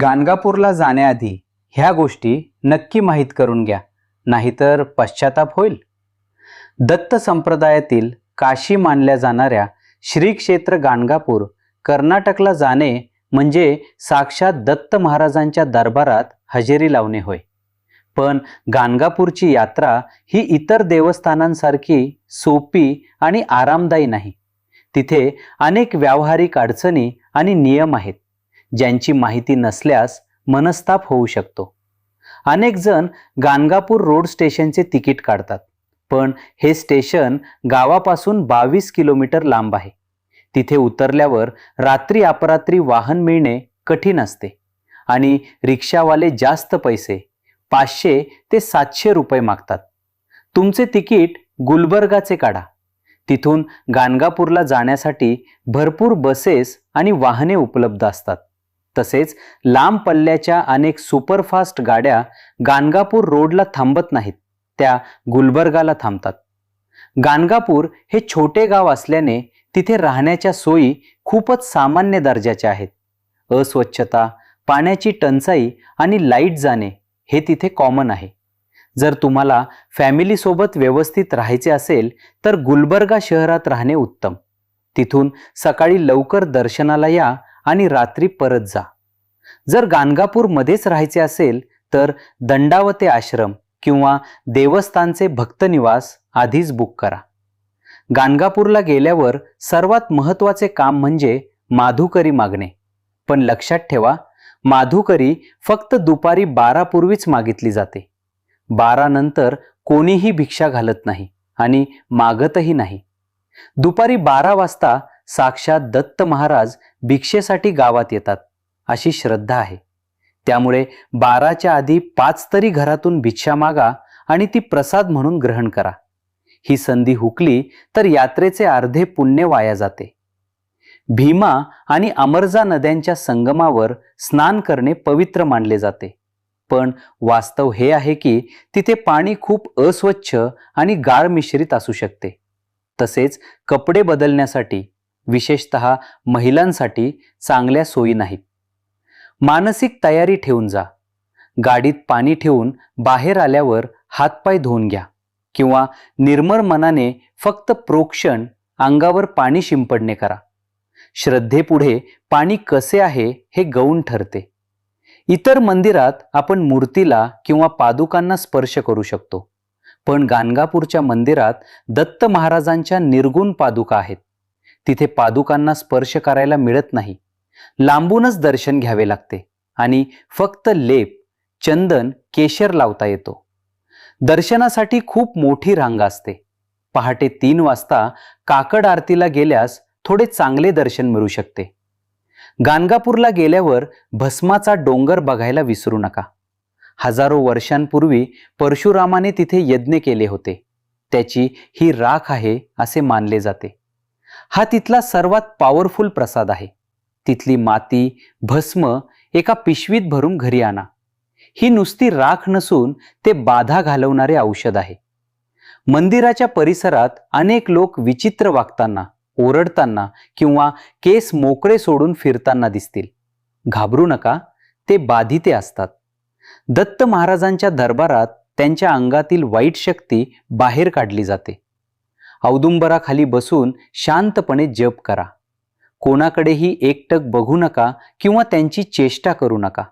गाणगापूरला जाण्याआधी ह्या गोष्टी नक्की माहीत करून घ्या नाहीतर पश्चाताप होईल. दत्त संप्रदायातील काशी मानल्या जाणाऱ्या श्री क्षेत्र गाणगापूर कर्नाटकला जाणे म्हणजे साक्षात दत्त महाराजांच्या दरबारात हजेरी लावणे होय. पण गाणगापूरची यात्रा ही इतर देवस्थानांसारखी सोपी आणि आरामदायी नाही. तिथे अनेक व्यावहारिक अडचणी आणि नियम आहेत. ज्यांची माहिती नसल्यास मनस्ताप होऊ शकतो. अनेक जण गाणगापूर रोड स्टेशनचे तिकीट काढतात पण हे स्टेशन गावापासून बावीस किलोमीटर लांब आहे. तिथे उतरल्यावर रात्री अपरात्री वाहन मिळणे कठीण असते आणि रिक्षावाले जास्त पैसे पाचशे ते सातशे रुपये मागतात. तुमचे तिकीट गुलबर्गाचे काढा. तिथून गाणगापूरला जाण्यासाठी भरपूर बसेस आणि वाहने उपलब्ध असतात. तसेच लांब पल्ल्याच्या अनेक सुपरफास्ट गाड्या गाणगापूर रोडला थांबत नाहीत त्या गुलबर्गाला थांबतात. गाणगापूर हे छोटे गाव असल्याने तिथे राहण्याच्या सोयी खूपच सामान्य दर्जाच्या आहेत. अस्वच्छता पाण्याची टंचाई आणि लाइट जाणे हे तिथे कॉमन आहे. जर तुम्हाला फॅमिलीसोबत व्यवस्थित राहायचे असेल तर गुलबर्गा शहरात राहणे उत्तम. तिथून सकाळी लवकर दर्शनाला या आणि रात्री परत जा. जर गाणगापूरमध्येच राहायचे असेल तर दंडावते आश्रम किंवा देवस्थानचे भक्तनिवास आधीच बुक करा. गाणगापूरला गेल्यावर सर्वात महत्त्वाचे काम म्हणजे माधुकरी मागणे. पण लक्षात ठेवा माधुकरी फक्त दुपारी बारापूर्वीच मागितली जाते. बारानंतर कोणीही भिक्षा घालत नाही आणि मागतही नाही. दुपारी बारा वाजता साक्षात दत्त महाराज भिक्षेसाठी गावात येतात अशी श्रद्धा आहे. त्यामुळे बाराच्या आधी पाच तरी घरातून भिक्षा मागा आणि ती प्रसाद म्हणून ग्रहण करा. ही संधी हुकली तर यात्रेचे अर्धे पुण्य वाया जाते. भीमा आणि अमरजा नद्यांच्या संगमावर स्नान करणे पवित्र मानले जाते. पण वास्तव हे आहे की तिथे पाणी खूप अस्वच्छ आणि गाळ मिश्रित असू शकते. तसेच कपडे बदलण्यासाठी विशेषत महिलांसाठी चांगल्या सोयी नाहीत. मानसिक तयारी ठेवून जा. गाडीत पाणी ठेवून बाहेर आल्यावर हातपाय धुवून घ्या किंवा निर्मळ मनाने फक्त प्रोक्षण अंगावर पाणी शिंपडणे करा. श्रद्धेपुढे पाणी कसे आहे हे गौण ठरते. इतर मंदिरात आपण मूर्तीला किंवा पादुकांना स्पर्श करू शकतो. पण गाणगापूरच्या मंदिरात दत्त महाराजांच्या निर्गुण पादुका आहेत. तिथे पादुकांना स्पर्श करायला मिळत नाही. लांबूनच दर्शन घ्यावे लागते आणि फक्त लेप चंदन केशर लावता येतो. दर्शनासाठी खूप मोठी रांग असते. पहाटे तीन वाजता काकड आरतीला गेल्यास थोडे चांगले दर्शन मिळू शकते. गाणगापूरला गेल्यावर भस्माचा डोंगर बघायला विसरू नका. हजारो वर्षांपूर्वी परशुरामाने तिथे यज्ञ केले होते. त्याची ही राख आहे असे मानले जाते. हा तिथला सर्वात पॉवरफुल प्रसाद आहे. तिथली माती भस्म एका पिशवीत भरून घरी आणा. ही नुसती राख नसून ते बाधा घालवणारे औषध आहे. मंदिराच्या परिसरात अनेक लोक विचित्र वागताना ओरडताना किंवा केस मोकळे सोडून फिरताना दिसतील. घाबरू नका ते बाधिते असतात. दत्त महाराजांच्या दरबारात त्यांच्या अंगातील वाईट शक्ती बाहेर काढली जाते. औदुंबराखाली बसून शांतपणे जप करा. कोणाकडेही एकटक बघू नका किंवा त्यांची चेष्टा करू नका.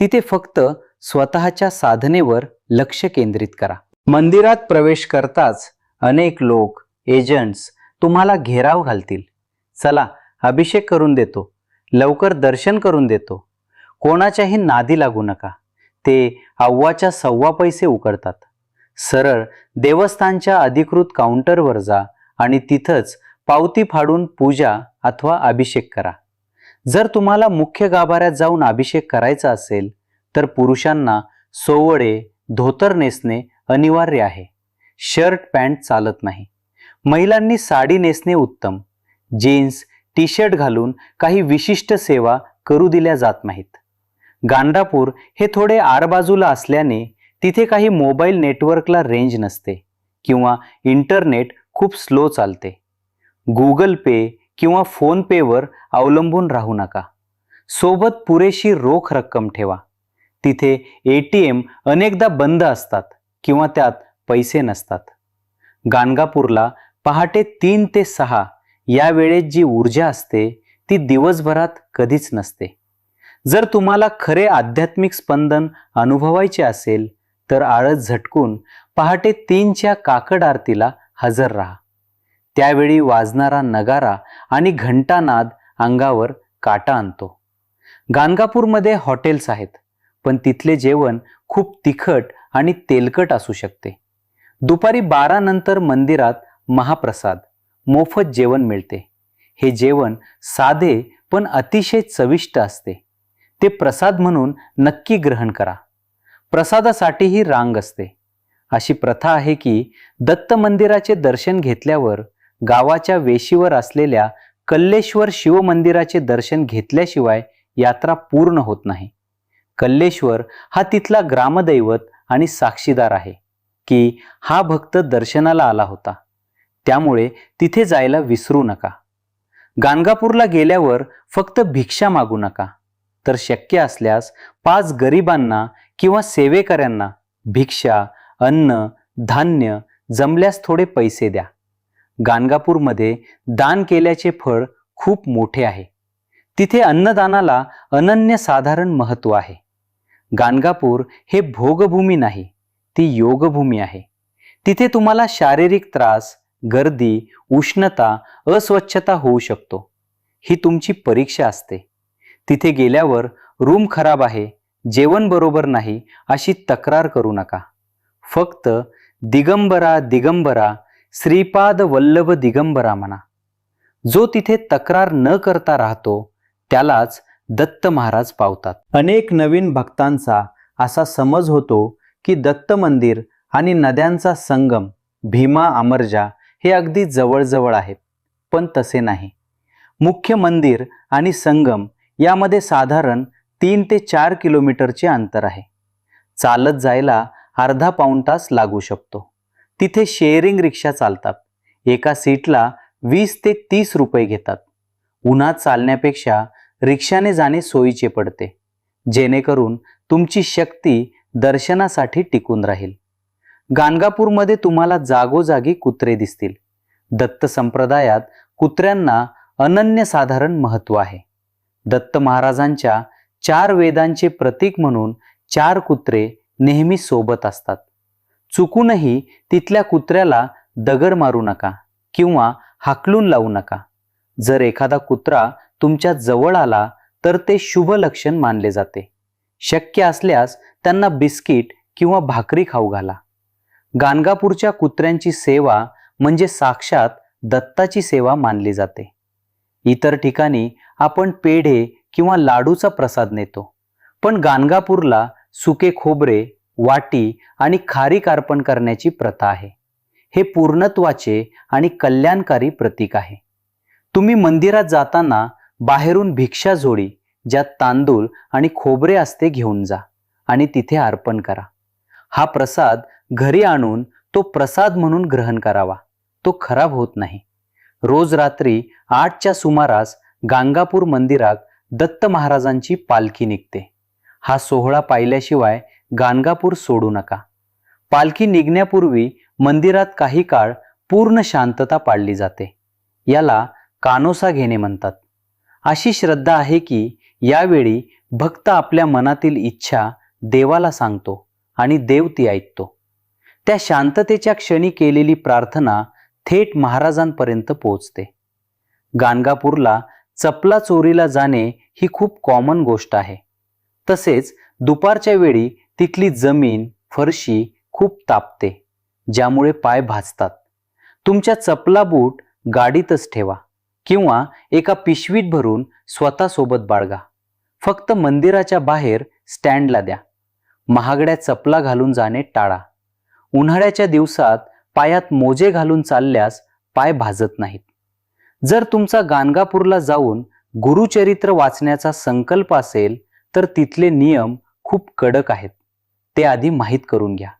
तिथे फक्त स्वतःच्या साधनेवर लक्ष केंद्रित करा. मंदिरात प्रवेश करताच अनेक लोक एजंट्स तुम्हाला घेराव घालतील. चला अभिषेक करून देतो. लवकर दर्शन करून देतो. कोणाच्याही नादी लागू नका. ते अव्वाच्या सव्वा पैसे उकळतात. सरळ देवस्थानच्या अधिकृत काउंटरवर जा आणि तिथंच पावती फाडून पूजा अथवा अभिषेक करा. जर तुम्हाला मुख्य गाभाऱ्यात जाऊन अभिषेक करायचा असेल तर पुरुषांना सोवळे धोतर नेसणे अनिवार्य आहे. शर्ट पॅन्ट चालत नाही. महिलांनी साडी नेसणे उत्तम. जीन्स टी शर्ट घालून काही विशिष्ट सेवा करू दिल्या जात नाहीत. गांडापूर हे थोडे आरबाजूला असल्याने तिथे काही मोबाईल नेटवर्कला रेंज नसते किंवा इंटरनेट खूप स्लो चालते. गुगल पे किंवा फोनपेवर अवलंबून राहू नका. सोबत पुरेशी रोख रक्कम ठेवा. तिथे ए टी एम अनेकदा बंद असतात किंवा त्यात पैसे नसतात. गाणगापूरला पहाटे तीन ते सहा या वेळेत जी ऊर्जा असते ती दिवसभरात कधीच नसते. जर तुम्हाला खरे आध्यात्मिक स्पंदन अनुभवायचे असेल तर आळस झटकून पहाटे तीनच्या काकड आरतीला हजर राहा. त्यावेळी वाजणारा नगारा आणि घंटानाद अंगावर काटा आणतो. गाणगापूरमध्ये हॉटेल्स आहेत पण तिथले जेवण खूप तिखट आणि तेलकट असू शकते. दुपारी बारा नंतर मंदिरात महाप्रसाद मोफत जेवण मिळते. हे जेवण साधे पण अतिशय चविष्ट असते. ते प्रसाद म्हणून नक्की ग्रहण करा. प्रसादासाठीही रांग असते. अशी प्रथा आहे की दत्त मंदिराचे दर्शन घेतल्यावर गावाच्या वेशीवर असलेल्या कल्लेश्वर शिवमंदिराचे दर्शन घेतल्याशिवाय यात्रा पूर्ण होत नाही. कल्लेश्वर हा तिथला ग्रामदैवत आणि साक्षीदार आहे की हा भक्त दर्शनाला आला होता. त्यामुळे तिथे जायला विसरू नका. गाणगापूरला गेल्यावर फक्त भिक्षा मागू नका. तर शक्य असल्यास पाच गरिबांना किंवा सेवेकऱ्यांना भिक्षा अन्न धान्य जमल्यास थोडे पैसे द्या. गाणगापूरमध्ये दान केल्याचे फळ खूप मोठे आहे. तिथे अन्नदानाला अनन्यसाधारण महत्त्व आहे. गाणगापूर हे भोगभूमी नाही ती योगभूमी आहे. तिथे तुम्हाला शारीरिक त्रास गर्दी उष्णता अस्वच्छता होऊ शकतो. ही तुमची परीक्षा असते. तिथे गेल्यावर रूम खराब आहे जेवण बरोबर नाही अशी तक्रार करू नका. फक्त दिगंबरा दिगंबरा श्रीपाद वल्लभ दिगंबरा म्हणा. जो तिथे तक्रार न करता राहतो त्यालाच दत्त महाराज पावतात. अनेक नवीन भक्तांचा असा समज होतो की दत्त मंदिर आणि नद्यांचा संगम भीमा अमरजा हे अगदी जवळजवळ आहेत पण तसे नाही. मुख्य मंदिर आणि संगम यामध्ये साधारण तीन ते चार किलोमीटरचे अंतर आहे. चालत जायला अर्धा पाऊण तास लागू शकतो. तिथे शेअरिंग रिक्षा चालतात. एका सीटला वीस ते तीस रुपये घेतात. उन्हात चालण्यापेक्षा रिक्षाने जाणे सोयीचे पडते. जेणेकरून तुमची शक्ती दर्शनासाठी टिकून राहील. गाणगापूरमध्ये तुम्हाला जागोजागी कुत्रे दिसतील. दत्त संप्रदायात कुत्र्यांना अनन्यसाधारण महत्त्व आहे. दत्त महाराजांच्या चार वेदांचे प्रतीक म्हणून चार कुत्रे नेहमी सोबत असतात. चुकूनही तिथल्या कुत्र्याला दगड मारू नका किंवा हाकलून लावू नका. जर एखादा कुत्रा तुमच्या जवळ आला तर ते शुभ लक्षण मानले जाते. शक्य असल्यास त्यांना बिस्किट किंवा भाकरी खाऊ घाला. गाणगापूरच्या कुत्र्यांची सेवा म्हणजे साक्षात दत्ताची सेवा मानली जाते. इतर ठिकाणी आपण पेढे किंवा लाडूचा प्रसाद नेतो. पण गाणगापूरला सुके खोबरे वाटी आणि खारीक अर्पण करण्याची प्रथा आहे. हे पूर्णत्वाचे आणि कल्याणकारी प्रतीक आहे. तुम्ही मंदिरात जाताना बाहेरून भिक्षा जोडी ज्यात तांदूळ आणि खोबरे असते घेऊन जा आणि तिथे अर्पण करा. हा प्रसाद घरी आणून तो प्रसाद म्हणून ग्रहण करावा. तो खराब होत नाही. रोज रात्री आठच्या सुमारास गांगापूर मंदिरात दत्त महाराजांची पालखी निघते. हा सोहळा पाहिल्याशिवाय गाणगापूर सोडू नका. पालखी निघण्यापूर्वी मंदिरात काही काळ पूर्ण शांतता पाळली जाते. याला कानोसा घेणे म्हणतात. अशी श्रद्धा आहे की यावेळी भक्त आपल्या मनातील इच्छा देवाला सांगतो आणि देव ती ऐकतो. त्या शांततेच्या क्षणी केलेली प्रार्थना थेट महाराजांपर्यंत पोहोचते. गाणगापूरला चपला चोरीला जाणे ही खूप कॉमन गोष्ट आहे. तसेच दुपारच्या वेळी तिथली जमीन फरशी खूप तापते ज्यामुळे पाय भाजतात. तुमच्या चपला बूट गाडीतच ठेवा किंवा एका पिशवीत भरून स्वतःसोबत बाळगा. फक्त मंदिराच्या बाहेर स्टँडला द्या. महागड्या चपला घालून जाणे टाळा. उन्हाळ्याच्या दिवसात पायात मोजे घालून चालल्यास पाय भाजत नाहीत. जर तुमचा गाणगापूरला जाऊन गुरुचरित्र वाचण्याचा संकल्प असेल तर तिथले नियम खूप कडक आहेत. ते आधी माहीत करून घ्या.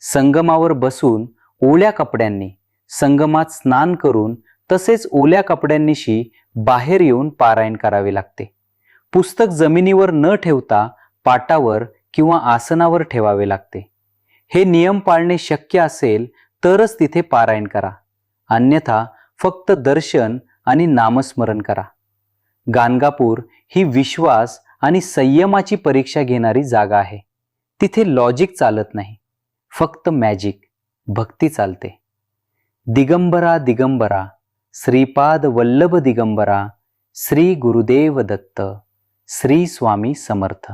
संगमावर बसून ओल्या कपड्यांनी संगमात स्नान करून तसेच ओल्या कपड्यांनीशी बाहेर येऊन पारायण करावे लागते. पुस्तक जमिनीवर न ठेवता पाटावर किंवा आसनावर ठेवावे लागते. हे नियम पाळणे शक्य असेल तरच तिथे पारायण करा. अन्यथा फक्त दर्शन आणि नामस्मरण करा. गाणगापूर ही विश्वास आणि संयमाची परीक्षा घेणारी जागा आहे. तिथे लॉजिक चालत नाही. फक्त मॅजिक भक्ती चालते. दिगंबरा दिगंबरा श्रीपाद वल्लभ दिगंबरा श्री गुरुदेव दत्त श्री स्वामी समर्थ.